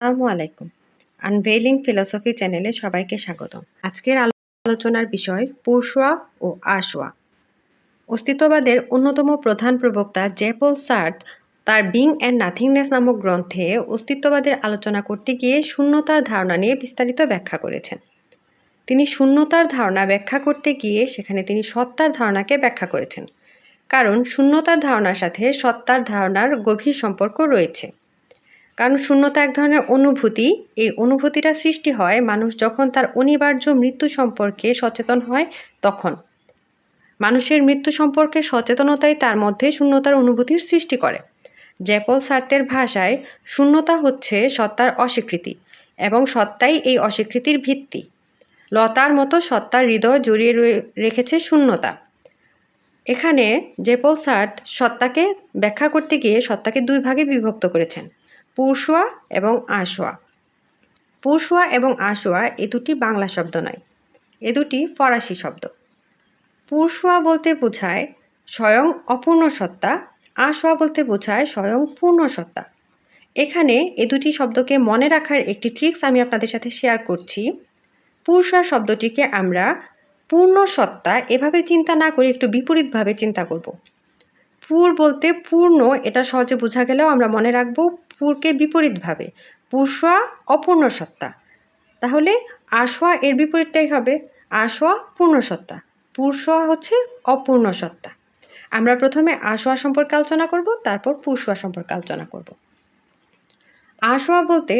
আসসালামু আলাইকুম। আনভেইলিং ফিলোসফি চ্যানেলে সবাইকে স্বাগত আজকের আলোচনার বিষয় পুরসোয়া ও আশোয়া অস্তিত্ববাদের অন্যতম প্রধান প্রবক্তা জেপল সার্থ তার বিং অ্যান্ড নাথিংনেস নামক গ্রন্থে অস্তিত্ববাদের আলোচনা করতে গিয়ে শূন্যতার ধারণা নিয়ে বিস্তারিত ব্যাখ্যা করেছেন। তিনি শূন্যতার ধারণা ব্যাখ্যা করতে গিয়ে সেখানে তিনি সত্তার ধারণাকে ব্যাখ্যা করেছেন। কারণ শূন্যতার ধারণার সাথে সত্তার ধারণার গভীর সম্পর্ক রয়েছে। কারণ শূন্যতা এক ধরনের অনুভূতি। এই অনুভূতিটা সৃষ্টি হয় মানুষ যখন তার অনিবার্য মৃত্যু সম্পর্কে সচেতন হয় তখন। মানুষের মৃত্যু সম্পর্কে সচেতনতাই তার মধ্যে শূন্যতার অনুভূতির সৃষ্টি করে। জ্যাপল সার্তের ভাষায়, শূন্যতা হচ্ছে সত্তার অস্বীকৃতি এবং সত্তাই এই অস্বীকৃতির ভিত্তি। লতার মতো সত্তার হৃদয় জড়িয়ে রেখেছে শূন্যতা। এখানে জেপল সার্ট সত্তাকে ব্যাখ্যা করতে গিয়ে সত্তাকে দুই ভাগে বিভক্ত করেছেন। পুরসোয়া এবং আশোয়া। পুরসোয়া এবং আশোয়া এ দুটি বাংলা শব্দ নয়, এ দুটি ফরাসি শব্দ। পুরসোয়া বলতে বোঝায় স্বয়ং অপূর্ণ সত্তা, আশোয়া বলতে বোঝায় স্বয়ং পূর্ণ সত্তা। এখানে এ দুটি শব্দকে মনে রাখার একটি ট্রিক্স আমি আপনাদের সাথে শেয়ার করছি। পুরসা শব্দটিকে আমরা পূর্ণ সত্তা এভাবে চিন্তা না করে একটু বিপরীতভাবে চিন্তা করব। পুর বলতে পূর্ণ, এটা সহজে বোঝা গেলেও আমরা মনে রাখব পুরকে বিপরীতভাবে। পুরসোয়া অপূর্ণ সত্তা তাহলে আশোয়া এর বিপরীতটাই হবে। আশোয়া পূর্ণ সত্তা পুরসোয়া হচ্ছে অপূর্ণ সত্তা আমরা প্রথমে আশোয়া সম্পর্কে আলোচনা করব, তারপর পুরসোয়া সম্পর্কে আলোচনা করব। আশোয়া বলতে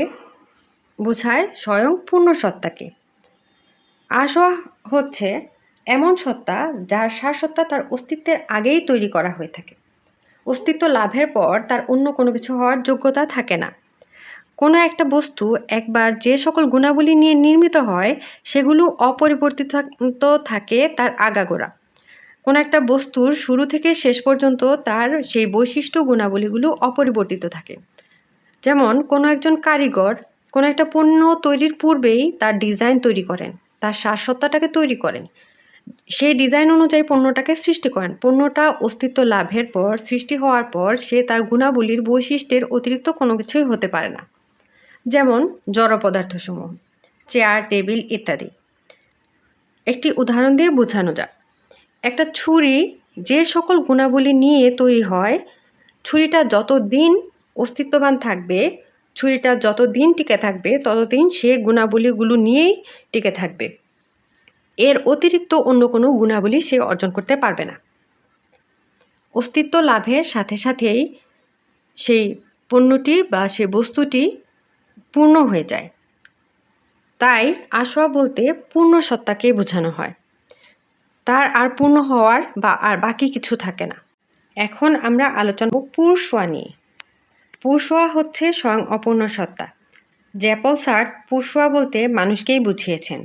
বোঝায় স্বয়ং পূর্ণ সত্তাকে আশোয়া হচ্ছে এমন সত্তা যার সারসত্তা তার অস্তিত্বের আগেই তৈরি করা হয়ে থাকে। অস্তিত্ব লাভের পর তার অন্য কোনো কিছু হওয়ার যোগ্যতা থাকে না। কোনো একটা বস্তু একবার যে সকল গুণাবলী নিয়ে নির্মিত হয়, সেগুলো অপরিবর্তিত থাকে তার আগাগোড়া। কোনো একটা বস্তুর শুরু থেকে শেষ পর্যন্ত তার সেই বৈশিষ্ট্য গুণাবলীগুলো অপরিবর্তিত থাকে। যেমন, কোনো একজন কারিগর কোনো একটা পণ্য তৈরির পূর্বেই তার ডিজাইন তৈরি করেন, তার সারসত্তাটাকে তৈরি করেন সেই ডিজাইন অনুযায়ী পণ্যটাকে সৃষ্টি করেন। পণ্যটা অস্তিত্ব লাভের পর, সৃষ্টি হওয়ার পর সে তার গুণাবলীর বৈশিষ্ট্যের অতিরিক্ত কোনো কিছুই হতে পারে না। যেমন জড় পদার্থসমূহ, চেয়ার, টেবিল ইত্যাদি। একটি উদাহরণ দিয়ে বোঝানো যাক। একটা ছুরি যে সকল গুণাবলী নিয়ে তৈরি হয়, ছুরিটা যত দিন অস্তিত্ববান থাকবে, ছুরিটা যত দিন টিকে থাকবে, ততদিন সে গুণাবলীগুলো নিয়েই টিকে থাকবে। এর অতিরিক্ত অন্য কোনো গুণাবলী সে অর্জন করতে পারবে না। অস্তিত্ব লাভের সাথে সাথেই সেই পণ্যটি বা সে বস্তুটি পূর্ণ হয়ে যায়। তাই আসোয়া বলতে পূর্ণ সত্তাকে বোঝানো হয়। তার আর পূর্ণ হওয়ার বা আর বাকি কিছু থাকে না। এখন আমরা আলোচনা পুরসোয়া নিয়ে। পুরসোয়া হচ্ছে স্বয়ং অপূর্ণ সত্তা। জ্যাপল সার্ট পুরসোয়া বলতে মানুষকেই বুঝিয়েছেন।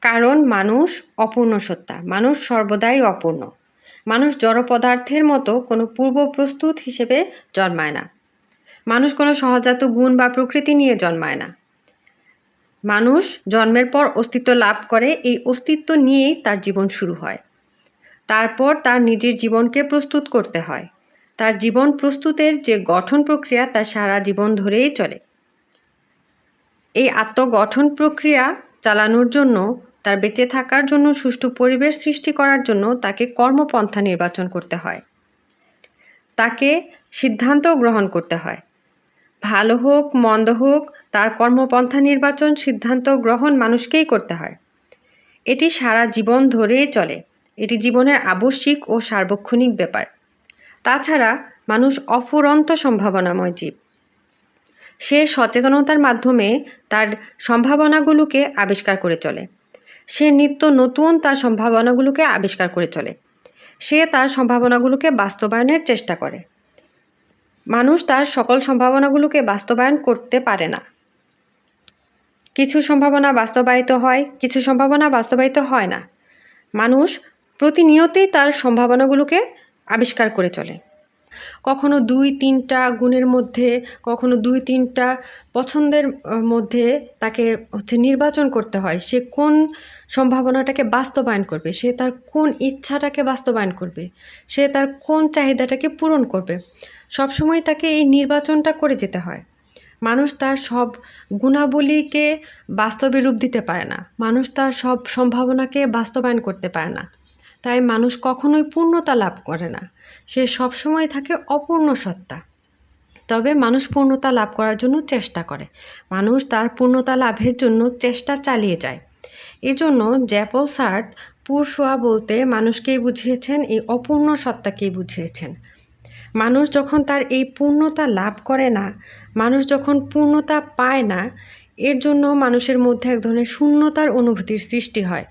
কারণ মানুষ অপূর্ণ সত্তা। মানুষ সর্বদাই অপূর্ণ। মানুষ জড় পদার্থের মতো কোনো পূর্ব প্রস্তুত হিসেবে জন্মায় না। মানুষ কোনো সহজাত গুণ বা প্রকৃতি নিয়ে জন্মায় না। মানুষ জন্মের পর অস্তিত্ব লাভ করে, এই অস্তিত্ব নিয়েই তার জীবন শুরু হয়। তারপর তার নিজের জীবনকে প্রস্তুত করতে হয়। তার জীবন প্রস্তুতের যে গঠন প্রক্রিয়া, তা সারা জীবন ধরেই চলে। এই আত্মগঠন প্রক্রিয়া চালানোর জন্য তার বেঁচে থাকার জন্য সুষ্ঠু পরিবেশ সৃষ্টি করার জন্য তাকে কর্মপন্থা নির্বাচন করতে হয়। তাকে সিদ্ধান্ত গ্রহণ করতে হয়। ভালো হোক, মন্দ হোক, তার কর্মপন্থা নির্বাচন, সিদ্ধান্ত গ্রহণ মানুষকেই করতে হয়। এটি সারা জীবন ধরেই চলে। এটি জীবনের আবশ্যিক ও সার্বক্ষণিক ব্যাপার। তাছাড়া মানুষ অফুরন্ত সম্ভাবনাময় জীব। সে সচেতনতার মাধ্যমে তার সম্ভাবনাগুলোকে আবিষ্কার করে চলে। সে নিত্য নতুন তার সম্ভাবনাগুলোকে আবিষ্কার করে চলে। সে তার সম্ভাবনাগুলোকে বাস্তবায়নের চেষ্টা করে। মানুষ তার সকল সম্ভাবনাগুলোকে বাস্তবায়ন করতে পারে না। কিছু সম্ভাবনা বাস্তবায়িত হয়, কিছু সম্ভাবনা বাস্তবায়িত হয় না। মানুষ প্রতিনিয়তেই তার সম্ভাবনাগুলোকে আবিষ্কার করে চলে। কখনো দুই তিনটা গুণের মধ্যে, কখনো দুই তিনটা পছন্দের মধ্যে তাকে হচ্ছে নির্বাচন করতে হয়। সে কোন সম্ভাবনাটাকে বাস্তবায়ন করবে? সে তার কোন ইচ্ছাটাকে বাস্তবায়ন করবে? সে তার কোন চাহিদাটাকে পূরণ করবে? সবসময় তাকে এই নির্বাচনটা করে যেতে হয়। মানুষ তার সব গুণাবলীকে বাস্তবে রূপ দিতে পারে না। মানুষ তার সব সম্ভাবনাকে বাস্তবায়ন করতে পারে না। তাই মানুষ কখনোই পূর্ণতা লাভ করে না। সে সবসময় থাকে অপূর্ণ সত্তা। তবে মানুষ পূর্ণতা লাভ করার জন্য চেষ্টা করে। মানুষ তার পূর্ণতা লাভের জন্য চেষ্টা চালিয়ে যায়। এজন্য জ্যাপল সার্থ পুরসোয়া বলতে মানুষকেই বুঝিয়েছেন, এই অপূর্ণ সত্তাকেই বুঝিয়েছেন। মানুষ যখন তার এই পূর্ণতা লাভ করে না, মানুষ যখন পূর্ণতা পায় না, এর জন্য মানুষের মধ্যে এক ধরনের শূন্যতার অনুভূতির সৃষ্টি হয়।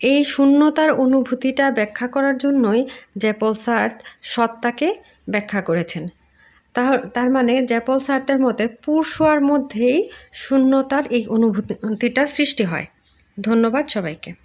এই শূন্যতার অনুভূতিটা ব্যাখ্যা করার জন্যই জ্যাপল সার্থ সত্তাকে ব্যাখ্যা করেছেন। তার তার মানে জ্যাপল সার্থের মতে পুরসোয়ার মধ্যেই শূন্যতার এই অনুভূতিটা সৃষ্টি হয়। ধন্যবাদ সবাইকে।